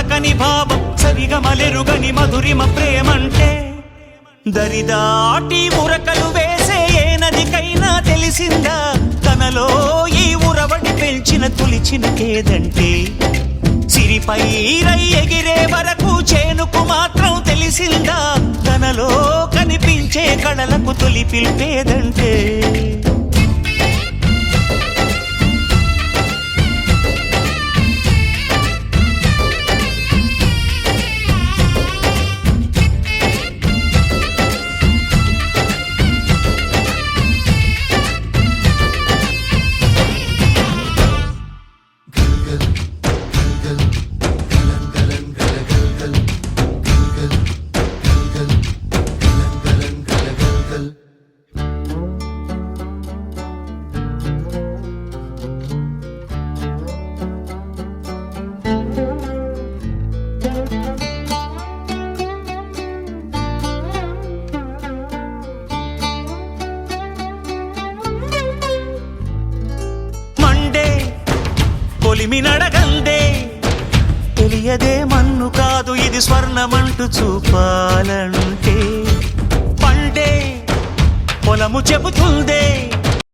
పలకని భావం సరిగమలెరుగని మధురిమ ప్రేమంటే. దరిదాటి ఉరకలు వేసే ఏ నదికైనా తెలిసిందా? తనలో ఈ ఉరవడి పెంచిన తొలిచిన కేదంటే. సిరిపై రై ఎగిరే వరకు చేనుకు మాత్రం తెలిసిందా? తనలో కనిపించే కళలకు తొలి పిలిపేదంటే. కొలిమి నడగందే. తెలియదే మన్ను కాదు ఇది స్వర్ణమంటూ చూపాలంటే. పండే పొలము చెబుతుందే.